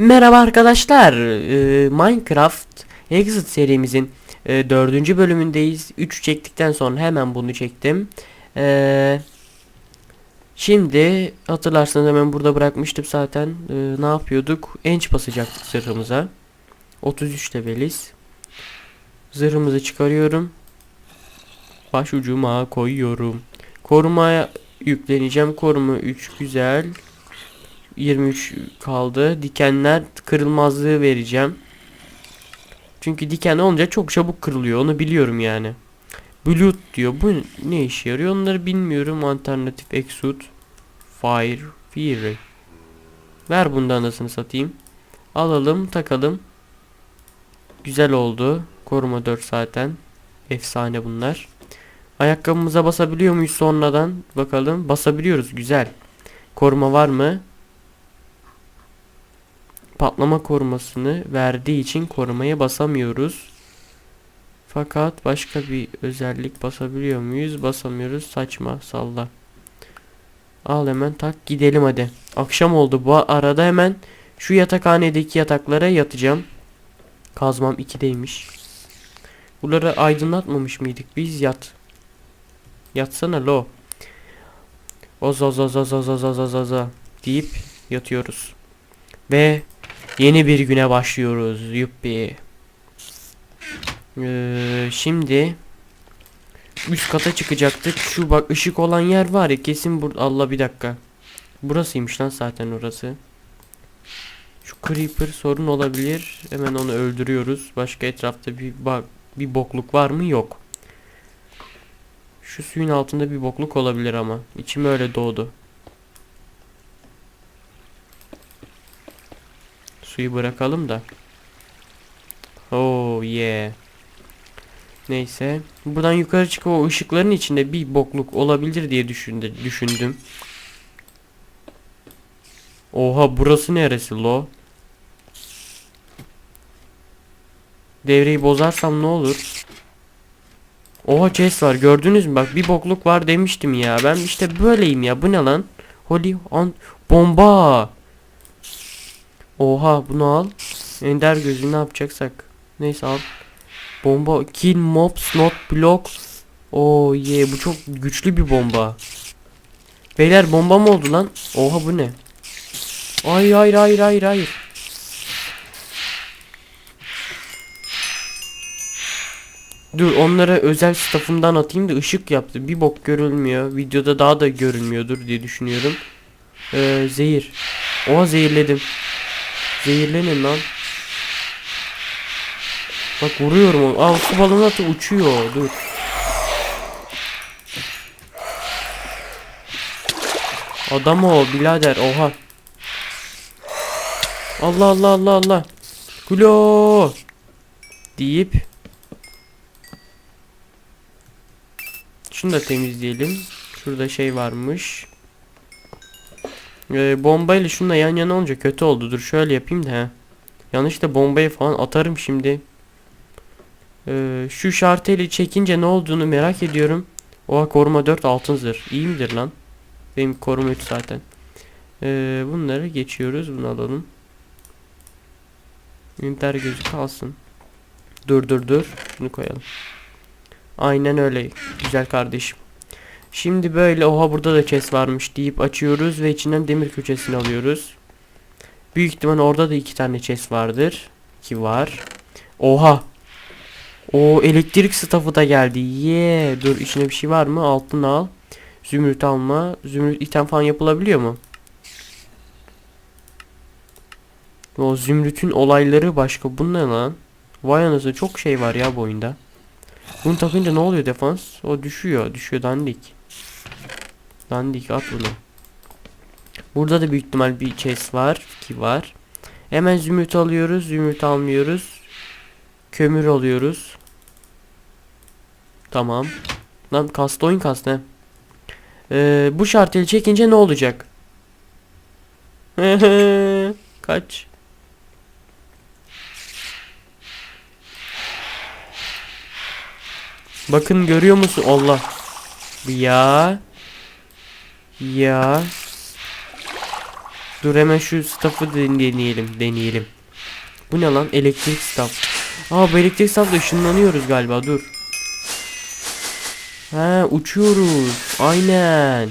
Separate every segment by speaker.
Speaker 1: Merhaba arkadaşlar. Ee, Minecraft Exit serimizin e, dördüncü bölümündeyiz. 3 çektikten sonra hemen bunu çektim. Ee, şimdi hatırlarsanız hemen burada bırakmıştım zaten. Ee, ne yapıyorduk? Enç basacaktık zırhımıza. 33 leveliz. Zırhımızı çıkarıyorum. Baş ucuma koyuyorum. Korumaya yükleneceğim. Koruma 3 güzel. 23 kaldı. Dikenler kırılmazlığı vereceğim. Çünkü diken olunca çok çabuk kırılıyor. Onu biliyorum yani. Blood diyor. Bu ne işe yarıyor? Onları bilmiyorum. Alternatif Exude. Fire. Fury. Ver bundan anasını satayım. Alalım takalım. Güzel oldu. Koruma 4 zaten. Efsane bunlar. Ayakkabımıza basabiliyor muyuz sonradan? Bakalım. Basabiliyoruz. Güzel. Koruma var mı? patlama korumasını verdiği için korumaya basamıyoruz. Fakat başka bir özellik basabiliyor muyuz? Basamıyoruz. Saçma salla. Al hemen tak gidelim hadi. Akşam oldu. Bu arada hemen şu yatakhanedeki yataklara yatacağım. Kazmam 2'deymiş. Buraları aydınlatmamış mıydık? Biz yat. Yatsana lo. Oza oza oza oza oza oza oza deyip yatıyoruz. Ve Yeni bir güne başlıyoruz. Yuppi. Ee, şimdi üst kata çıkacaktık. Şu bak ışık olan yer var ya kesin burada. Allah bir dakika. Burasıymış lan zaten orası. Şu creeper sorun olabilir. Hemen onu öldürüyoruz. Başka etrafta bir bak bir bokluk var mı? Yok. Şu suyun altında bir bokluk olabilir ama. İçime öyle doğdu. Suyu bırakalım da. Oh yeah. Neyse. Buradan yukarı çıkıp o ışıkların içinde bir bokluk olabilir diye düşündü, düşündüm. Oha burası neresi lo? Devreyi bozarsam ne olur? Oha chest var gördünüz mü? Bak bir bokluk var demiştim ya. Ben işte böyleyim ya. Bu ne lan? Holy on bomba. Oha bunu al. Ender gözü ne yapacaksak. Neyse al. Bomba kill mobs not block. Oo ye bu çok güçlü bir bomba. Beyler bomba mı oldu lan? Oha bu ne? Hayır hayır hayır hayır hayır. Dur onlara özel staffımdan atayım da ışık yaptı. Bir bok görülmüyor. Videoda daha da görünmüyordur diye düşünüyorum. Ee, zehir. Oha zehirledim. Zehirlenin lan. Bak vuruyorum onu. Aa su balonu atı uçuyor. Dur. Adam o birader oha. Allah Allah Allah Allah. Kulo. Deyip Şunu da temizleyelim. Şurada şey varmış. Ee, bombayla şunla yan yana olunca kötü oldu. Dur şöyle yapayım da he. Yanlışlıkla bombayı falan atarım şimdi. Ee, şu şarteli çekince ne olduğunu merak ediyorum. Oha koruma 4 altın zırh. İyi midir lan? Benim koruma 3 zaten. Ee, bunları geçiyoruz. Bunu alalım. Üniter gözü kalsın. Dur dur dur. Bunu koyalım. Aynen öyle. Güzel kardeşim. Şimdi böyle oha burada da chest varmış deyip açıyoruz ve içinden demir köçesini alıyoruz. Büyük ihtimal orada da iki tane chest vardır. Ki var. Oha. O elektrik staffı da geldi. Yeah. Dur içine bir şey var mı? Altın al. Zümrüt alma. Zümrüt item falan yapılabiliyor mu? O zümrütün olayları başka. Bu ne lan? Vay anasını çok şey var ya bu oyunda. Bunu takınca ne oluyor defans? O düşüyor. Düşüyor dandik. Dandik at bunu. Burada da büyük ihtimal bir chest var ki var. Hemen zümrüt alıyoruz. Zümrüt almıyoruz. Kömür alıyoruz. Tamam. Lan kastı oyun kastı he. Ee, bu şarteli çekince ne olacak? Kaç. Bakın görüyor musun? Allah. Ya. Ya. Dur hemen şu staff'ı deneyelim deneyelim. Bu ne lan? Elektrik staff. Aa bu elektrik staff'la ışınlanıyoruz galiba dur. He uçuyoruz. Aynen.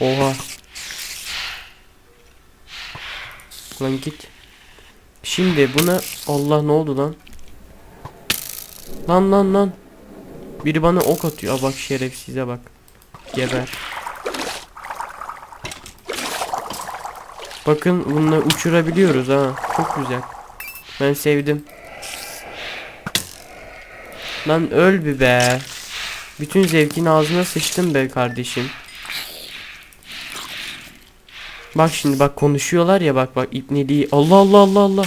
Speaker 1: Oha. Lan git. Şimdi buna Allah ne oldu lan? Lan lan lan. Biri bana ok atıyor. Aa, bak şerefsize bak. Geber. Bakın bununla uçurabiliyoruz ha. Çok güzel. Ben sevdim. Lan öl bir be. Bütün zevkin ağzına sıçtın be kardeşim. Bak şimdi bak konuşuyorlar ya bak bak ipneliği. Allah Allah Allah Allah.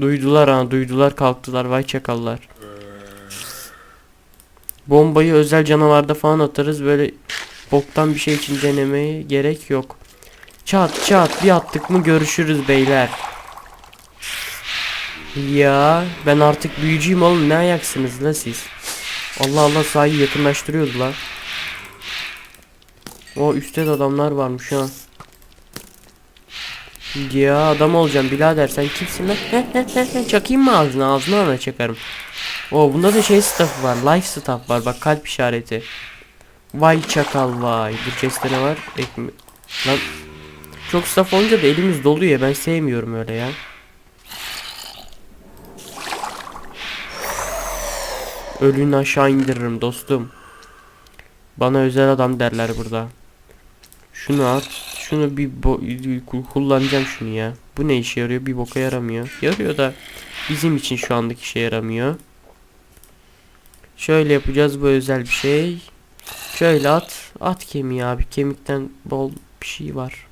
Speaker 1: Duydular ha duydular kalktılar vay çakallar. Bombayı özel canavarda falan atarız böyle boktan bir şey için denemeye gerek yok. Çat çat bir attık mı görüşürüz beyler. Ya ben artık büyücüyüm oğlum ne ayaksınız la siz. Allah Allah sahi yakınlaştırıyoruz la. O üstte adamlar varmış ha. Ya adam olacağım birader sen kimsin lan? He, he, he, he. Çakayım mı ağzına ağzına ana çakarım. O bunda da şey staff var life staff var bak kalp işareti. Vay çakal vay. Bu chest'te ne var? Ekme Lan çok staff olunca da elimiz doluyor ya ben sevmiyorum öyle ya. Ölünü aşağı indiririm dostum. Bana özel adam derler burada. Şunu at. Şunu bir kullanacağım şunu ya. Bu ne işe yarıyor? Bir boka yaramıyor. Yarıyor da bizim için şu andaki işe yaramıyor. Şöyle yapacağız bu özel bir şey. Şöyle at. At kemiği abi. Kemikten bol bir şey var.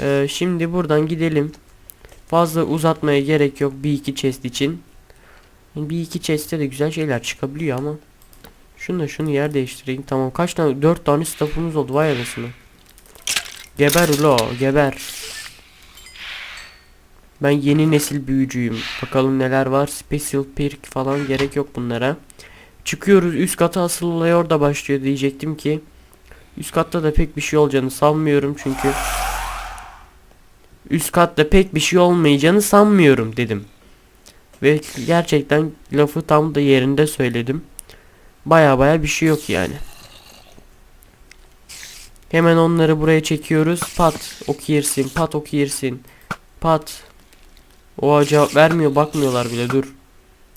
Speaker 1: Ee, şimdi buradan gidelim. Fazla uzatmaya gerek yok bir iki chest için. Bir iki chest'te de güzel şeyler çıkabiliyor ama. Şunu şunu yer değiştireyim. Tamam kaç tane? Dört tane staff'ımız oldu vay arasını. Geber ulo geber. Ben yeni nesil büyücüyüm. Bakalım neler var. Special perk falan gerek yok bunlara. Çıkıyoruz üst kata asıl olay orada başlıyor diyecektim ki. Üst katta da pek bir şey olacağını sanmıyorum çünkü. Üst katta pek bir şey olmayacağını sanmıyorum dedim. Ve gerçekten lafı tam da yerinde söyledim. Baya baya bir şey yok yani. Hemen onları buraya çekiyoruz. Pat ok. Pat ok. Pat. O cevap vermiyor. Bakmıyorlar bile. Dur.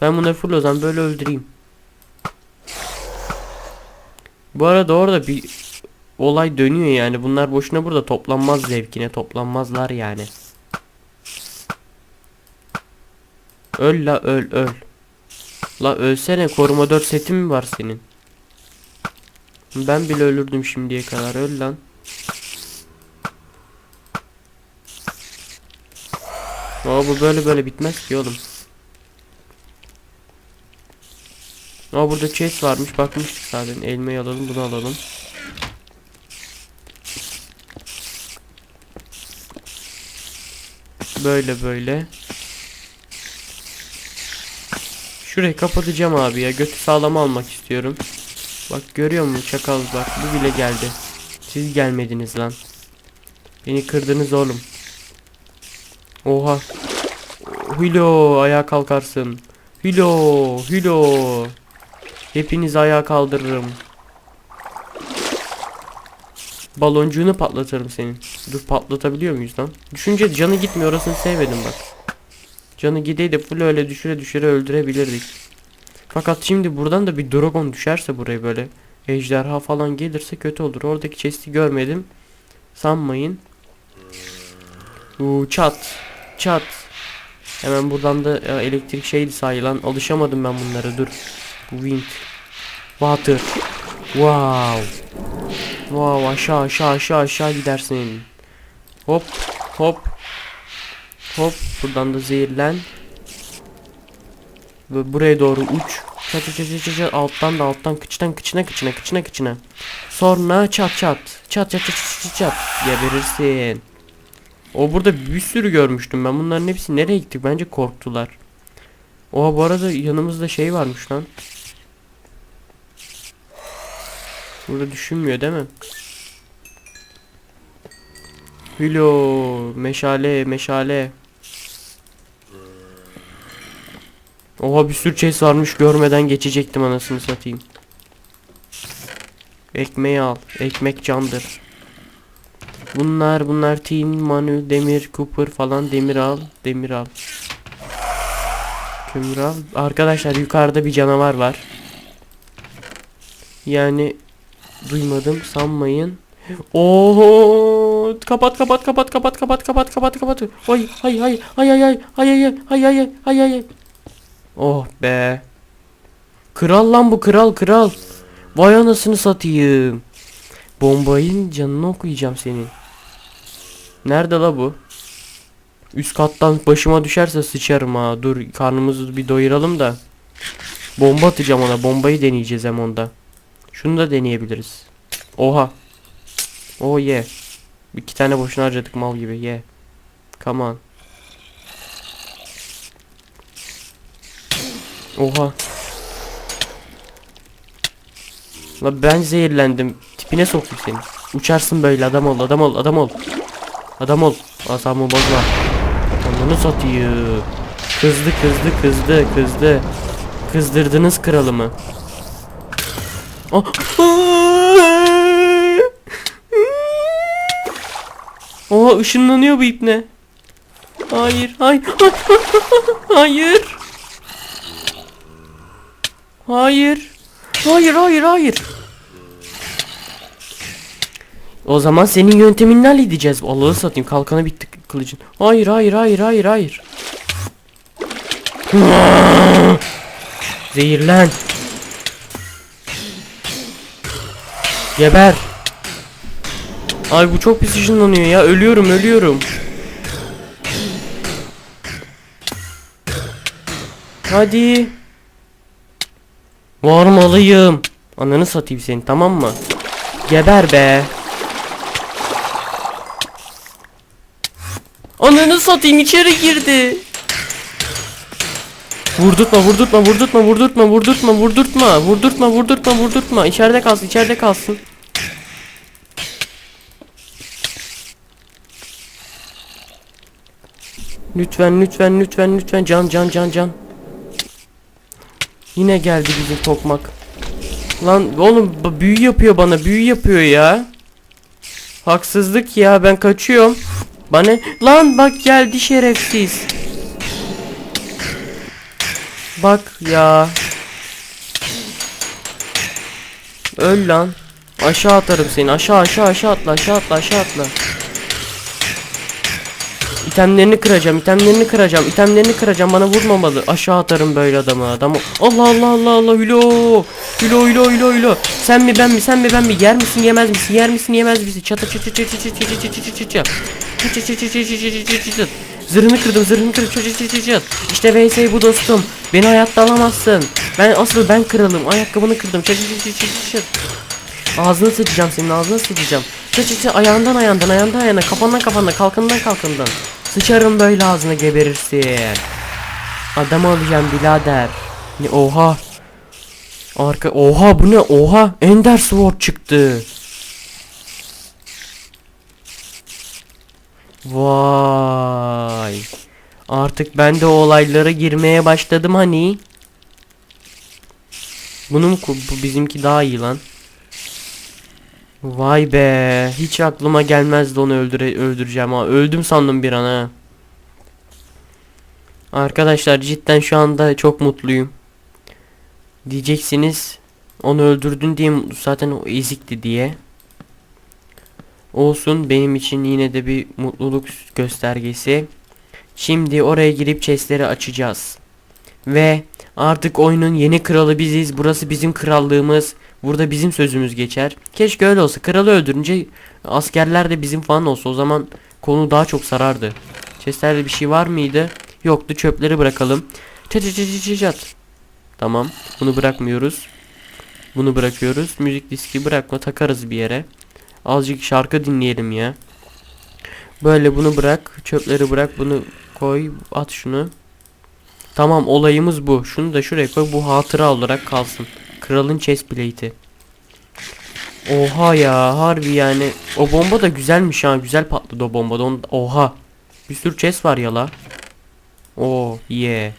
Speaker 1: Ben bunları full o zaman böyle öldüreyim. Bu arada orada bir olay dönüyor yani. Bunlar boşuna burada toplanmaz zevkine. Toplanmazlar yani. Öl la öl öl. La ölsene koruma 4 setin mi var senin? Ben bile ölürdüm şimdiye kadar öl lan. Aa bu böyle böyle bitmez ki oğlum. Aa burada chest varmış bakmıştık zaten elmayı alalım bunu alalım. Böyle böyle. Şurayı kapatacağım abi ya. Götü sağlam almak istiyorum. Bak görüyor musun çakal bak bu bile geldi. Siz gelmediniz lan. Beni kırdınız oğlum. Oha. Hilo ayağa kalkarsın. Hilo hilo. Hepiniz ayağa kaldırırım. Baloncuğunu patlatırım senin. Dur patlatabiliyor muyuz lan? Düşünce canı gitmiyor orasını sevmedim bak. Canı gideydi full öyle düşüre düşüre öldürebilirdik. Fakat şimdi buradan da bir dragon düşerse buraya böyle ejderha falan gelirse kötü olur. Oradaki chest'i görmedim. Sanmayın. Uuu çat. Çat. Hemen buradan da e, elektrik şeydi sayılan. Alışamadım ben bunlara dur. Wind. Water. Wow. Wow aşağı aşağı aşağı aşağı gidersin. Hop hop Hop buradan da zehirlen. Buraya doğru uç. Çat çat çat çat çat alttan da alttan kıçtan kıçına kıçına kıçına kıçına. Sonra çat çat. Çat çat çat çat çat çat. Geberirsin. O burada bir sürü görmüştüm ben. Bunların hepsi nereye gitti? Bence korktular. Oha bu arada yanımızda şey varmış lan. Burada düşünmüyor değil mi? Hülo meşale meşale. Oha bir sürü chest varmış görmeden geçecektim anasını satayım. Ekmeği al. Ekmek candır. Bunlar bunlar tin, manu, demir, cooper falan demir al. Demir al. Kömür al. Arkadaşlar yukarıda bir canavar var. Yani duymadım sanmayın. Oho! Kapat kapat kapat kapat kapat kapat kapat kapat. Ay hay hay hay hay hay hay hay hay hay hay hay. Oh be. Kral lan bu kral kral. Vay anasını satayım. Bombayın canını okuyacağım senin. Nerede la bu? Üst kattan başıma düşerse sıçarım ha. Dur karnımızı bir doyuralım da. Bomba atacağım ona. Bombayı deneyeceğiz hem onda. Şunu da deneyebiliriz. Oha. Oh ye. İki tane boşuna harcadık mal gibi ye. Come on. Oha. La ben zehirlendim. Tipine sokayım seni. Uçarsın böyle adam ol adam ol adam ol. Adam ol. Asamı bozma. Onunu satayım. Kızdı kızdı kızdı kızdı. Kızdırdınız kralımı. Ah. Oha ışınlanıyor bu ipne. Hayır, hayır, hayır. Hayır. Hayır, hayır, hayır. O zaman senin yönteminle halledeceğiz. Allah'ı satayım kalkana bitti kılıcın. Hayır, hayır, hayır, hayır, hayır. Zehirlen. Geber. Ay bu çok pis ışınlanıyor ya. Ölüyorum, ölüyorum. Hadi. Varmalıyım. Ananı satayım seni tamam mı? Geber be. Ananı satayım içeri girdi. Vurdurtma vurdurtma vurdurtma vurdurtma vurdurtma vurdurtma vurdurtma vurdurtma vurdurtma içeride kalsın içeride kalsın. Lütfen lütfen lütfen lütfen can can can can. Yine geldi bizim tokmak. Lan oğlum büyü yapıyor bana büyü yapıyor ya. Haksızlık ya ben kaçıyorum. Bana lan bak geldi şerefsiz. Bak ya. Öl lan. Aşağı atarım seni. Aşağı aşağı aşağı atla aşağı atla aşağı atla. İtemlerini kıracağım, itemlerini kıracağım, itemlerini kıracağım. Bana vurmamalı. Aşağı atarım böyle adamı. Adamı. Allah Allah Allah Allah hülo. Hülo hülo hülo hülo. Sen mi ben mi sen mi ben mi? Yer misin yemez misin? Yer misin yemez misin? Çata çata çata çata çata çata çata çata çata. Çat çat çat çat çat çat çat çat çat. Zırhını kırdım zırhını kırdım çat çat çat çat çat. İşte VS bu dostum. Beni hayatta alamazsın. Ben asıl ben kralım. Ayakkabını kırdım. Çat çat çat çat çat çat. Ağzını sıçacağım senin ağzını sıçacağım. Çat çat çat ayağından ayağından ayağından ayağına kafandan kafandan kalkından kalkından. Sıçarım böyle ağzına geberirsin. Adam alacağım birader. Ne oha. Arka oha bu ne oha Ender Sword çıktı. Vay. Artık ben de olaylara girmeye başladım hani. Bunun bu bizimki daha iyi lan. Vay be. Hiç aklıma gelmezdi onu öldüre öldüreceğim ha. Öldüm sandım bir an ha. Arkadaşlar cidden şu anda çok mutluyum. Diyeceksiniz onu öldürdün diye zaten o ezikti diye. Olsun benim için yine de bir mutluluk göstergesi. Şimdi oraya girip chestleri açacağız. Ve artık oyunun yeni kralı biziz. Burası bizim krallığımız. Burada bizim sözümüz geçer. Keşke öyle olsa. Kralı öldürünce askerler de bizim falan olsa o zaman konu daha çok sarardı. Chestlerde bir şey var mıydı? Yoktu. Çöpleri bırakalım. Çat çat çat çat çat. Tamam. Bunu bırakmıyoruz. Bunu bırakıyoruz. Müzik diski bırakma takarız bir yere. Azıcık şarkı dinleyelim ya. Böyle bunu bırak. Çöpleri bırak. Bunu koy. At şunu. Tamam olayımız bu. Şunu da şuraya koy. Bu hatıra olarak kalsın. Kralın chest plate'i. Oha ya harbi yani. O bomba da güzelmiş ha. Güzel patladı o bombada. Oha. Bir sürü chest var ya la. Oo yeah.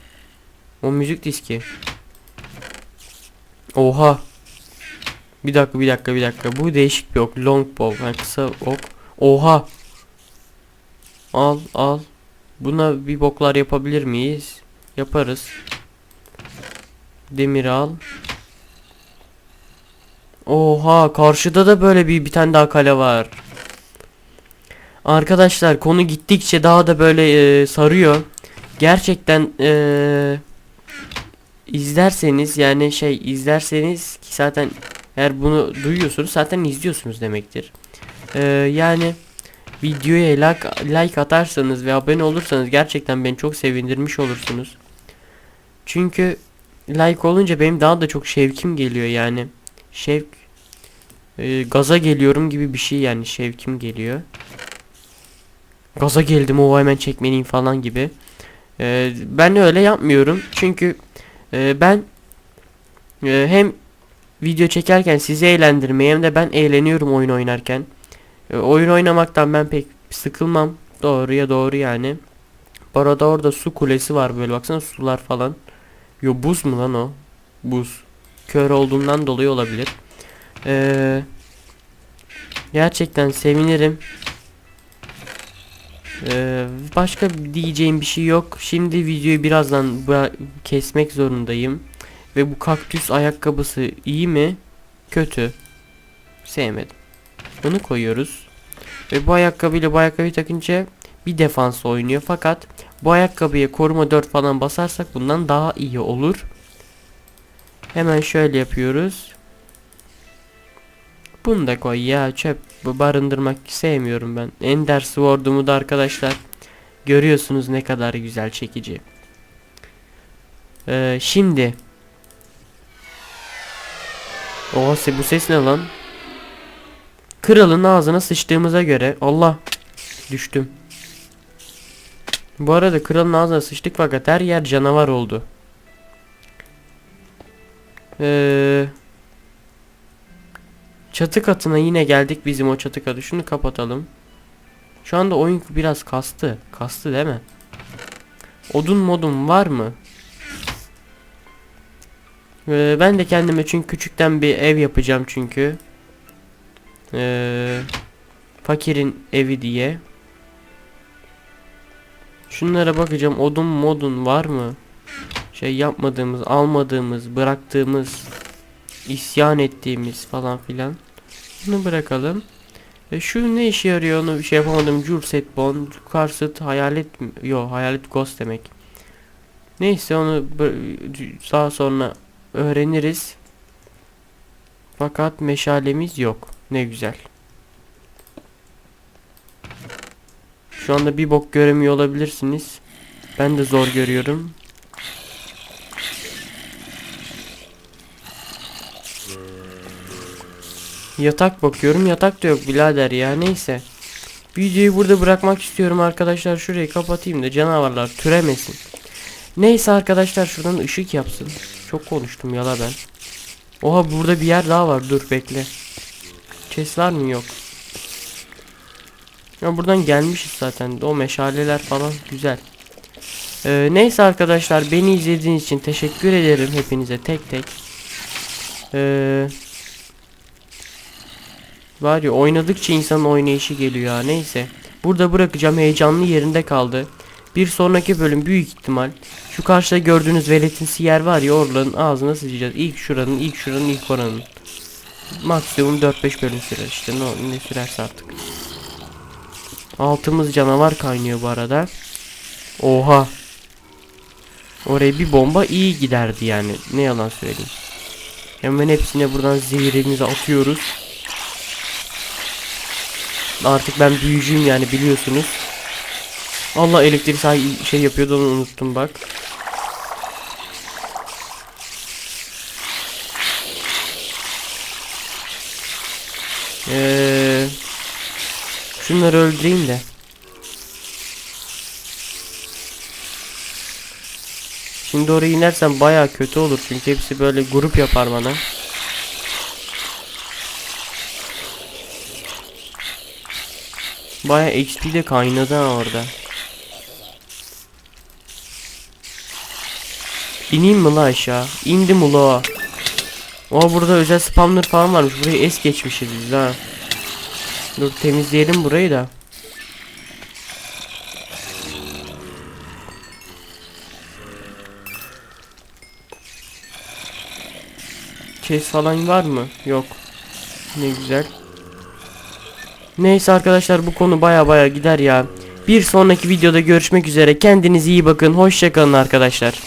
Speaker 1: O müzik diski. Oha. Bir dakika bir dakika bir dakika. Bu değişik bir ok. Long bow. Yani kısa ok. Oha. Al al. Buna bir boklar yapabilir miyiz? Yaparız. Demir al. Oha karşıda da böyle bir bir tane daha kale var. Arkadaşlar konu gittikçe daha da böyle e, sarıyor. Gerçekten e, izlerseniz yani şey izlerseniz ki zaten eğer bunu duyuyorsunuz zaten izliyorsunuz demektir. E, yani videoya like, like atarsanız ve abone olursanız gerçekten beni çok sevindirmiş olursunuz. Çünkü like olunca benim daha da çok şevkim geliyor yani. Şevk e, gaza geliyorum gibi bir şey yani şevkim geliyor. Gaza geldim o hemen çekmeliyim falan gibi. E, ben öyle yapmıyorum çünkü e, ben e, hem video çekerken sizi eğlendirmeye hem de ben eğleniyorum oyun oynarken. E, oyun oynamaktan ben pek sıkılmam. Doğruya doğru yani. Bu arada orada su kulesi var böyle baksana sular falan. Yo buz mu lan o? Buz. Kör olduğundan dolayı olabilir. Ee, gerçekten sevinirim. Ee, başka diyeceğim bir şey yok. Şimdi videoyu birazdan kesmek zorundayım. Ve bu kaktüs ayakkabısı iyi mi? Kötü. Sevmedim. Bunu koyuyoruz. Ve bu ayakkabıyla bu ayakkabıyı takınca bir defans oynuyor. Fakat bu ayakkabıya koruma 4 falan basarsak bundan daha iyi olur. Hemen şöyle yapıyoruz. Bunu da koy ya çöp barındırmak sevmiyorum ben. Ender Sword'umu da arkadaşlar görüyorsunuz ne kadar güzel çekici. Ee, şimdi Oha bu ses ne lan? Kralın ağzına sıçtığımıza göre Allah düştüm. Bu arada kralın ağzına sıçtık fakat her yer canavar oldu. Eee Çatı katına yine geldik bizim o çatı katı. Şunu kapatalım. Şu anda oyun biraz kastı. Kastı değil mi? Odun modum var mı? Ee, ben de kendime çünkü küçükten bir ev yapacağım çünkü. Ee, fakirin evi diye. Şunlara bakacağım. Odun modun var mı? Şey yapmadığımız, almadığımız, bıraktığımız, isyan ettiğimiz falan filan. Bunu bırakalım. E şu ne işe yarıyor onu şey yapamadım. Jurset Bond, Karsit, Hayalet? Yo, Hayalet Ghost demek. Neyse onu daha sonra öğreniriz. Fakat meşalemiz yok. Ne güzel. Şu anda bir bok göremiyor olabilirsiniz. Ben de zor görüyorum. Yatak bakıyorum. Yatak da yok birader ya. Neyse. Videoyu burada bırakmak istiyorum arkadaşlar. Şurayı kapatayım da canavarlar türemesin. Neyse arkadaşlar şuradan ışık yapsın. Çok konuştum yala ben. Oha burada bir yer daha var. Dur bekle. Chest var mı? Yok. Ya buradan gelmişiz zaten. O meşaleler falan güzel. Ee, neyse arkadaşlar beni izlediğiniz için teşekkür ederim hepinize tek tek. Eee Var ya oynadıkça insanın oynayışı geliyor ya neyse. Burada bırakacağım heyecanlı yerinde kaldı. Bir sonraki bölüm büyük ihtimal şu karşıda gördüğünüz veletimsi yer var ya oraların ağzına sıçacağız. İlk şuranın, ilk şuranın, ilk oranın. Maksimum 4-5 bölüm sürer işte ne, ne sürerse artık. Altımız canavar kaynıyor bu arada. Oha. Oraya bir bomba iyi giderdi yani. Ne yalan söyleyeyim. Hemen hepsine buradan zehirimizi atıyoruz. Artık ben büyücüyüm yani biliyorsunuz. Allah elektrik say- şey yapıyordu onu unuttum bak. Ee, şunları öldüreyim de. Şimdi oraya inersem baya kötü olur çünkü hepsi böyle grup yapar bana. Baya XP de kaynadı ha orada. İneyim mi la aşağı? İndim ula. O burada özel spawner falan varmış. Burayı es geçmişiz biz ha. Dur temizleyelim burayı da. Chest falan var mı? Yok. Ne güzel. Neyse arkadaşlar bu konu baya baya gider ya. Bir sonraki videoda görüşmek üzere. Kendinize iyi bakın. Hoşçakalın arkadaşlar.